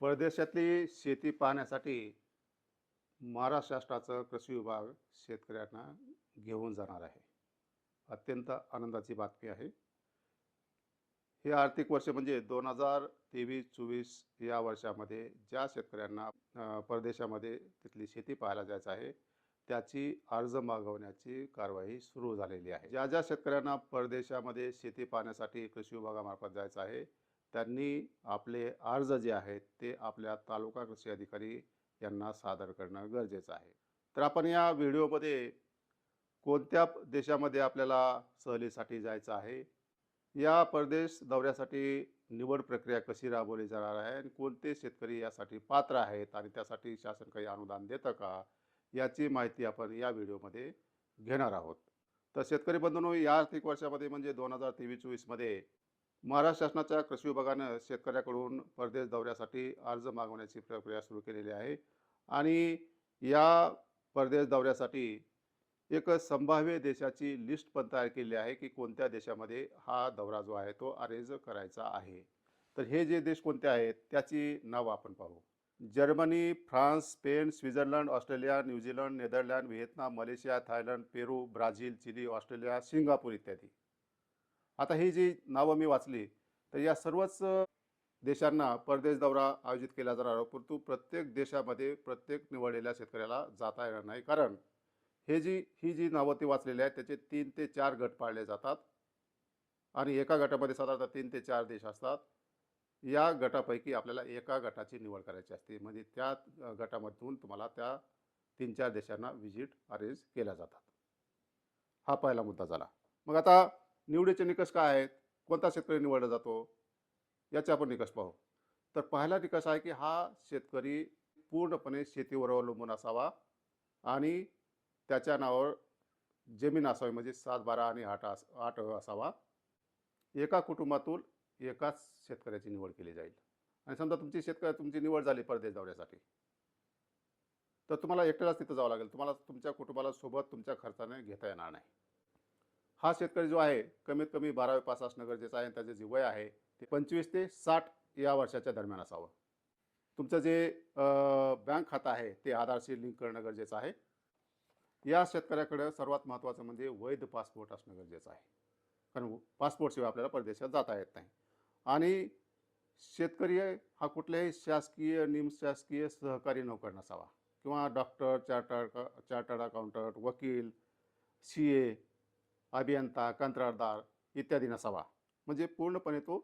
परदेशातली शेती पाहण्यासाठी महाराष्ट्र कृषी विभाग शेतकऱ्यांना घेऊन जाणार आहे. अत्यंत आनंदाची बातमी आहे. हे आर्थिक वर्ष म्हणजे दोन हजार तेवीस चोवीस या वर्षामध्ये ज्या शेतकऱ्यांना परदेशामध्ये तिथली शेती पाहायला जायचं आहे त्याची अर्ज मागवण्याची कारवाई सुरू झालेली आहे. ज्या ज्या शेतकऱ्यांना परदेशामध्ये शेती पाहण्यासाठी कृषी विभागामार्फत जायचं आहे त्यांनी आपले अर्ज जे आहेत ते आपल्या तालुका कृषी अधिकारी यांना सादर करणं गरजेचं आहे. तर आपण या व्हिडिओमध्ये कोणत्या देशामध्ये आपल्याला सहलीसाठी जायचं आहे? या परदेश दौऱ्यासाठी निवड प्रक्रिया कशी राबवली जाणार आहे आणि कोणते शेतकरी यासाठी पात्र आहेत आणि त्यासाठी शासन काही अनुदान देतं का? याची माहिती आपण या व्हिडिओमध्ये घेणार आहोत. तर शेतकरी बंधूंनो या आर्थिक वर्षामध्ये म्हणजे दोन हजार तेवीस चोवीसमध्ये महाराष्ट्र शासनाच्या कृषी विभागानं शेतकऱ्याकडून परदेश दौऱ्यासाठी अर्ज मागवण्याची प्रक्रिया सुरू केलेली आहे आणि या परदेश दौऱ्यासाठी एक संभाव्य देशाची लिस्ट पण तयार केली आहे की कोणत्या देशामध्ये हा दौरा जो आहे तो अरेंज करायचा आहे. तर हे जे देश कोणते आहेत त्याची नावं आपण पाहू. Germany France Spain Switzerland Australia New Zealand Netherland Vietnam Malaysia Thailand Peru Brazil Chile Australia Singapore इत्यादी. आता ही जी नावं मी वाचली तर या सर्वच देशांना परदेश दौरा आयोजित केला जाणार परंतु प्रत्येक देशामध्ये प्रत्येक निवडलेल्या शेतकऱ्याला जाता येणार नाही. कारण हे जी ही जी नावं ती वाचलेली आहेत त्याचे तीन ते चार गट पाळले जातात. आणि एका गटामध्ये साधारणतः तीन ते चार देश असतात. या गटापैकी आपल्याला एका गटाची निवड करायची असते. म्हणजे त्या गटामधून तुम्हाला त्या तीन चार देशांना व्हिजिट अरेंज केल्या जातात. हा पहिला मुद्दा झाला. मग आता निवडीचे निकष काय आहेत? कोणता शेतकरी निवडला जातो? याचे आपण निकष पाहू. तर पहिला निकष आहे की हा शेतकरी पूर्णपणे शेतीवर अवलंबून असावा आणि त्याच्या नावावर जमीन असावी म्हणजे सात बारा आणि आठ अस आठ असावा. एका कुटुंबातून एकाच शेतकऱ्याची निवड केली जाईल. आणि समजा तुमची शेतकरी तुमची निवड झाली परदेश दौऱ्यासाठी. तर तुम्हाला एकट्यालाच तिथं जावं लागेल. तुम्हाला तुमच्या कुटुंबाला सोबत तुमच्या खर्चाने घेता येणार नाही. हा शेतकरी जो आहे कमीत कमी बारावी पास असणं गरजेचं आहे आणि त्याचे जे वय आहे ते पंचवीस ते साठ या वर्षाच्या दरम्यान असावं. तुमचं जे बँक खातं आहे ते आधारशी लिंक करणं गरजेचं आहे. या शेतकऱ्याकडं सर्वात महत्त्वाचं म्हणजे वैध पासपोर्ट असणं गरजेचं आहे. कारण पासपोर्टशिवाय आपल्याला परदेशात जाता येत नाही. आणि शेतकरी हा कुठल्याही शासकीय निमशासकीय सहकारी नोकर नसावा. किंवा डॉक्टर चार्टर्ड चार्टर्ड अकाउंटंट वकील सी ए अभियंता कंत्राटदार इत्यादी नसावा. म्हणजे पूर्णपणे तो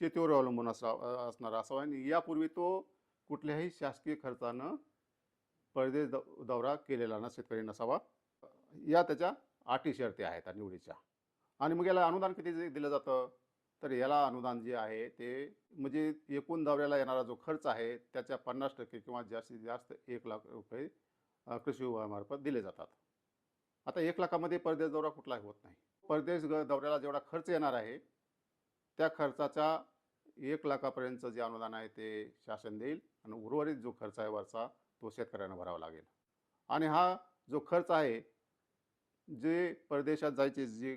शेतीवर अवलंबून असा असणारा असावा आणि यापूर्वी तो कुठल्याही शासकीय खर्चानं परदेश दौ दौरा केलेला ना शेतकरी नसावा. या त्याच्या अटी शर्ती आहेत निवडीच्या. आणि मग याला अनुदान किती दिलं जातं? तर याला अनुदान जे आहे ते म्हणजे एकूण दौऱ्याला येणारा जो खर्च आहे त्याच्या पन्नास टक्के किंवा जास्तीत जास्त एक लाख रुपये कृषी विभागामार्फत दिले जातात. आता एक लाखामध्ये परदेश दौरा कुठलाही होत नाही. परदेश दौऱ्याला जेवढा खर्च येणार आहे त्या खर्चाचा एक लाखापर्यंतचं जे अनुदान आहे ते शासन देईल आणि उर्वरित जो खर्च आहे वरचा तो शेतकऱ्यांना भरावा लागेल. आणि हा जो खर्च आहे जे परदेशात जायचे जी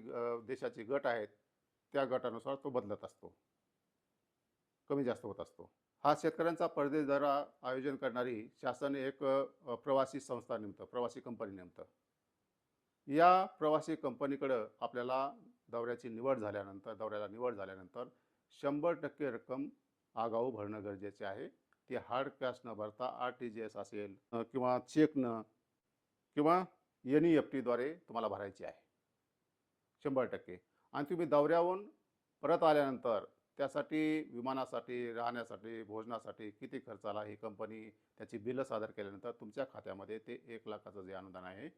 देशाचे गट आहेत त्या गटानुसार तो बदलत असतो. कमी जास्त होत असतो. हा शेतकऱ्यांचा परदेश दौरा आयोजन करणारी शासन एक प्रवासी संस्था नेमतं प्रवासी कंपनी नेमतं. या प्रवासी कंपनीकडं आपल्याला दौऱ्याची निवड झाल्यानंतर दौऱ्याला निवड झाल्यानंतर शंभर टक्के रक्कम आगाऊ भरणं गरजेचे आहे. ती हार्ड कॅश न भरता आर टी जी एस असेल किंवा चेकनं किंवा एन ई एफ टीद्वारे तुम्हाला भरायची आहे. शंभर टक्के. आणि तुम्ही दौऱ्याहून परत आल्यानंतर त्यासाठी विमानासाठी राहण्यासाठी भोजनासाठी किती खर्च आला ही कंपनी त्याची बिलं सादर केल्यानंतर तुमच्या खात्यामध्ये ते एक लाखाचं जे अनुदान आहे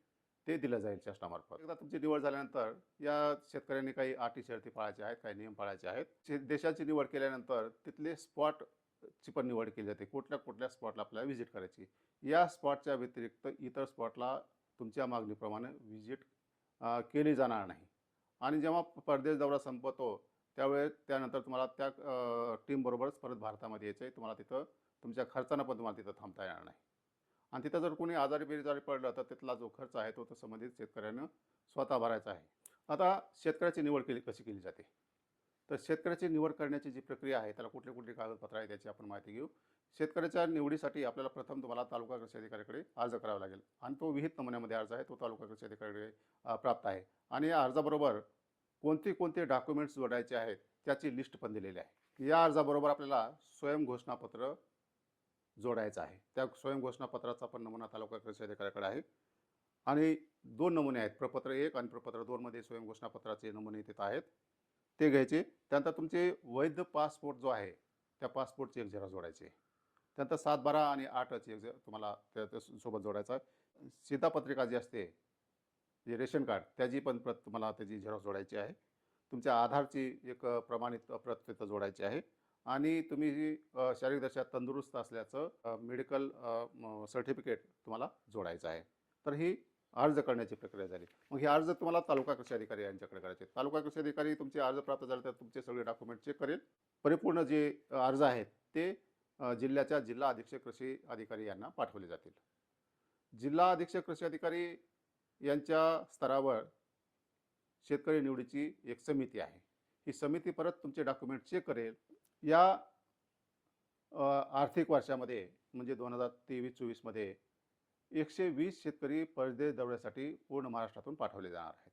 ते दिलं जाईल शासनामार्फत एकदा तुमची निवड झाल्यानंतर या शेतकऱ्यांनी काही अटी शर्ती पाळायचे आहेत काही नियम पाळायचे आहेत. शे- देशाची निवड केल्यानंतर तिथले स्पॉटची पण निवड केली जाते. कुठल्या कुठल्या स्पॉटला आपल्याला व्हिजिट करायची. या स्पॉटच्या व्यतिरिक्त इतर स्पॉटला तुमच्या मागणीप्रमाणे व्हिजिट केली जाणार नाही. आणि जेव्हा परदेश दौरा संपतो त्यावेळेस त्यानंतर तुम्हाला त्या टीमबरोबरच परत भारतामध्ये यायचं आहे तुम्हाला तिथं तुमच्या खर्चानं पण तुम्हाला तिथं थांबता येणार नाही. आणि तिथं जर कोणी आजारी बेजारी पडलं तर तिथला जो खर्च आहे तो तो संबंधित म्हणजे शेतकऱ्यानं स्वतः भरायचा आहे. आता शेतकऱ्याची निवड केली कशी केली जाते? तर शेतकऱ्याची निवड करण्याची जी प्रक्रिया आहे त्याला कुठले कुठले कागदपत्र आहे त्याची आपण माहिती घेऊ. शेतकऱ्याच्या निवडीसाठी आपल्याला प्रथम तुम्हाला तालुका कृषी अधिकाऱ्याकडे अर्ज करावा लागेल. आणि तो विहित नमुन्यामध्ये अर्ज आहे तो तालुका कृषी अधिकाऱ्याकडे प्राप्त आहे. आणि या अर्जाबरोबर कोणते कोणते डॉक्युमेंट्स जोडायचे आहेत त्याची लिस्ट पण दिलेली आहे. या अर्जाबरोबर आपल्याला स्वयं घोषणापत्र जोडायचं आहे. त्या स्वयंघोषणापत्राचा पण नमुना तालुका कृषी अधिकाऱ्याकडे आहे. आणि दोन नमुने आहेत प्रपत्र एक आणि प्रपत्र दोनमध्ये स्वयंघोषणापत्राचे नमुने तिथं आहेत. ते घ्यायचे. त्यानंतर तुमचे वैध पासपोर्ट जो आहे त्या पासपोर्टची एक झेरॉक्स जोडायचे. त्यानंतर सात बारा आणि आठची एक झे- तुम्हाला त्या सोबत जोडायचा आहे. सीतापत्रिका जी असते जे रेशन कार्ड त्याची पण प्रत तुम्हाला त्याची झेरॉक्स जोडायची आहे. तुमच्या आधारची एक प्रमाणित प्रत तिथं जोडायची आहे. आणि तुम्ही शारीरिक अ, तंदुरुस्त असल्याचं मेडिकल सर्टिफिकेट तुम्हाला जोडायचं आहे. तर ही अर्ज करण्याची प्रक्रिया झाली. मग हे अर्ज तुम्हाला तालुका कृषी अधिकारी यांच्याकडे करायचे तालुका कृषी अधिकारी तुमचे अर्ज प्राप्त झाले तर तुमचे सगळे डॉक्युमेंट चेक करेल. परिपूर्ण जे अर्ज आहेत ते जिल्ह्याच्या जिल्हा अधीक्षक कृषी अधिकारी यांना पाठवले जातील. जिल्हा अधीक्षक कृषी अधिकारी यांच्या स्तरावर शेतकरी निवडीची एक समिती आहे. ही समिती परत तुमचे डॉक्युमेंट चेक करेल. या आर्थिक वर्षामध्ये म्हणजे दोन हजार तेवीस चोवीसमध्ये एकशे वीस शेतकरी परदेश दौऱ्यासाठी पूर्ण महाराष्ट्रातून पाठवले जाणार आहेत.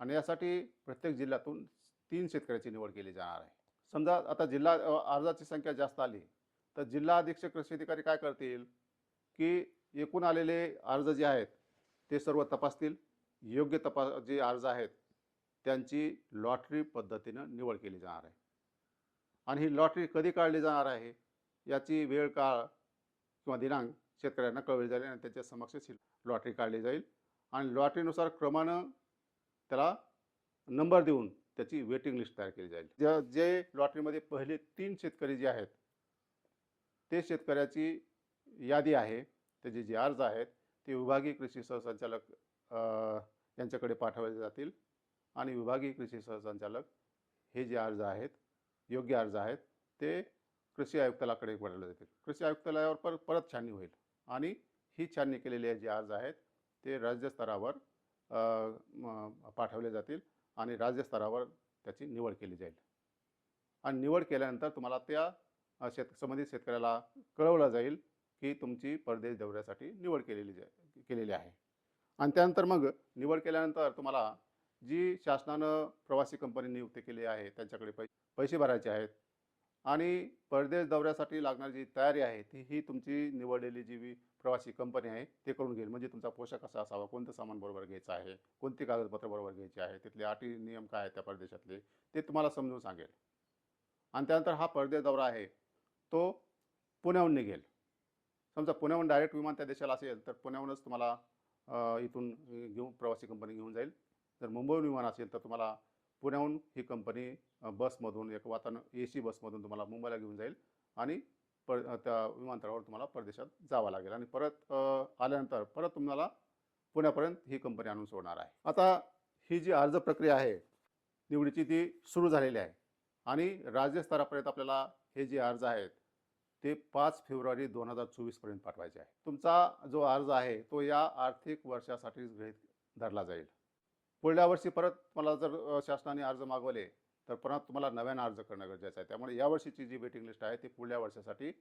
आणि यासाठी प्रत्येक जिल्ह्यातून तीन शेतकऱ्याची निवड केली जाणार आहे. समजा आता जिल्हा अर्जाची संख्या जास्त आली तर जिल्हा अधीक्षक कृषी अधिकारी काय करतील? की एकूण आलेले अर्ज जे आहेत ते सर्व तपासतील. योग्य तपास जे अर्ज आहेत त्यांची लॉटरी पद्धतीनं निवड केली जाणार आहे. आणि ही लॉटरी कधी काढली जाणार आहे याची वेळ काळ किंवा दिनांक शेतकऱ्यांना कळवली जाईल आणि त्याच्या समक्ष ही लॉटरी काढली जाईल. आणि लॉटरीनुसार क्रमानं त्याला नंबर देऊन त्याची वेटिंग लिस्ट तयार केली जाईल. ज्या जे लॉटरीमध्ये पहिले तीन शेतकरी जे आहेत ते शेतकऱ्याची यादी आहे त्याचे जे अर्ज आहेत ते विभागीय कृषी सहसंचालक यांच्याकडे पाठवले जातील. आणि विभागीय कृषी सहसंचालक हे जे अर्ज आहेत योग्य अर्ज आहेत ते कृषी आयुक्तालाकडे वळवले जातील. कृषी आयुक्तालयावर पर परत छाननी होईल. आणि ही छाननी केलेले जे अर्ज आहेत ते राज्यस्तरावर पाठवले जातील आणि राज्यस्तरावर त्याची निवड केली जाईल. आणि निवड केल्यानंतर तुम्हाला त्या शेत संबंधित शेतकऱ्याला कळवलं जाईल की तुमची परदेश दौऱ्यासाठी निवड केलेली जा केलेली आहे. आणि त्यानंतर मग निवड केल्यानंतर तुम्हाला जी शासनानं प्रवासी कंपनी नियुक्त केली आहे त्यांच्याकडे पैसे पैसे भरायचे आहेत. आणि परदेश दौऱ्यासाठी लागणारी जी तयारी आहे ती ही तुमची निवडलेली जी प्रवासी कंपनी आहे ते करून घेईल. म्हणजे तुमचा पोशाख कसा असावा कोणतं सामान बरोबर घ्यायचं आहे कोणती कागदपत्र बरोबर घ्यायची आहे तिथले अटी नियम काय आहेत त्या परदेशातले ते तुम्हाला समजून सांगेल. आणि त्यानंतर हा परदेश दौरा आहे तो पुण्याहून निघेल. समजा पुण्याहून डायरेक्ट विमान त्या देशाला असेल तर पुण्याहूनच तुम्हाला इथून घेऊन प्रवासी कंपनी घेऊन जाईल. जर मुंबईहून विमान असेल तर तुम्हाला पुण्याहून ही कंपनी बसमधून एक वातान ए सी बसमधून तुम्हाला मुंबईला घेऊन जाईल आणि पर त्या विमानतळावर तुम्हाला परदेशात जावं लागेल आणि परत आल्यानंतर परत तुम्हाला पुण्यापर्यंत ही कंपनी आणून सोडणार आहे. आता ही जी अर्ज प्रक्रिया आहे निवडीची ती सुरू झालेली आहे आणि राज्यस्तरापर्यंत आपल्याला हे जे अर्ज आहेत ते पाच फेब्रुवारी दोन हजार चोवीसपर्यंत पाठवायचे आहे. तुमचा जो अर्ज आहे तो या आर्थिक वर्षासाठीच गृहीत धरला जाईल. पुढल्या वर्षी परत मला जर शासनाने अर्ज मागवले तर परत तुम्हाला नव्यानं अर्ज करणं गरजेचं आहे. त्यामुळे यावर्षीची जी वेटिंग लिस्ट आहे ती पुढल्या वर्षासाठी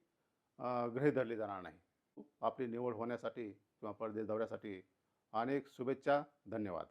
अ, गृहीत धरली जाणार नाही. आपली निवड होण्यासाठी किंवा परदेश दौऱ्यासाठी अनेक शुभेच्छा धन्यवाद.